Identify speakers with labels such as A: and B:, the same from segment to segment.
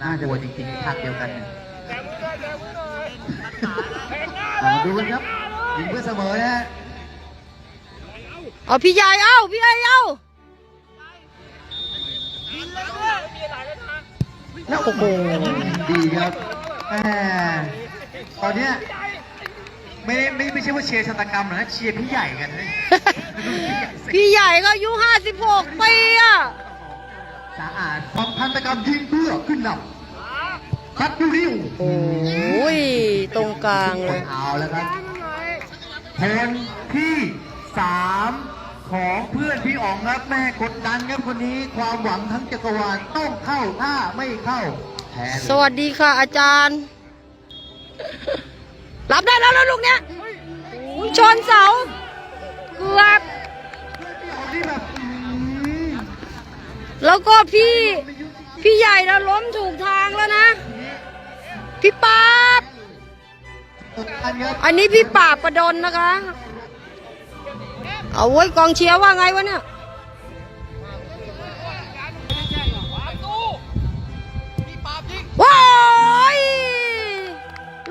A: น่ากลัวจริงๆฉากเดียวกันเนี่ยเอาดูกันครับยิงเพื่อเสมอนะฮะ
B: เอาพี่ใหญ่เอาพี่ใหญ่เอา
A: แล้วโอ้โหดีครับแหมตอนเนี้ยไม่ได้ไม่ไม่ใช่ว่าเชียร์ชะตากรรมหรอกนะเชียร์พี่ใหญ่กัน
B: พี่ใหญ่ก็อายุห้าสิบ อา
A: ดทำพันธกรรมยิงเพื่อขึ้นนำคัดดูริว
B: โอ้ย ตรงกลางเลย
A: เอาแล้วครับคนที่สามของเพื่อนพี่อ๋องครับแม่กดดันครับคนนี้ความหวังทั้งจักรวาลต้องเข้าถ้าไม่เข้าแพ้เลย
B: สวัสดีค่ะอาจารย์ รับได้แล้วแล้วลูกเนี้ยอุ๊ยชนเสาเกือบ
A: พี่อ๋องนี่แบบอืม
B: แล้วก็พี่พี่ใหญ่นะล้มถูกทางแล้วนะ พี่ปาบอันนี้พี่ปาบประดนนะคะ เอาไว้กองเชียร์ว่าไงวะเนี่ยว้าย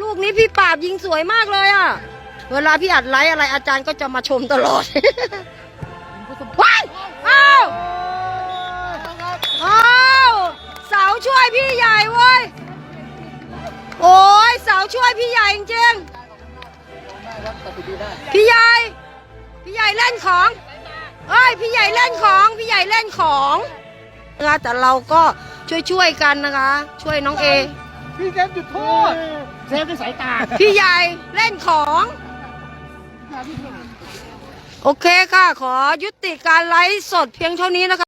B: ลูกนี้พี่ปาบยิงสวยมากเลยอะเวลาพี่อัดไลฟ์อะไรอาจารย์ก็จะมาชมตลอด วยพี่ใหญ่เว้ย โอ้ยเสาช่วยพี่ใหญ่จริงๆพี่ใหญ่ พี่ใหญ่เล่นของเอ้ยพี่ใหญ่เล่นของพี่ใหญ่เล่นของนะคะแต่เราก็ช่วยๆกันนะคะ ช่วยน้องเอ
C: พี่เซฟจุดโทษเซฟด้วยสายตา
B: พี่ใหญ่เล่นของ โอเคค่ะ ขอยุติการไลฟ์สดเพียงเท่านี้นะคะ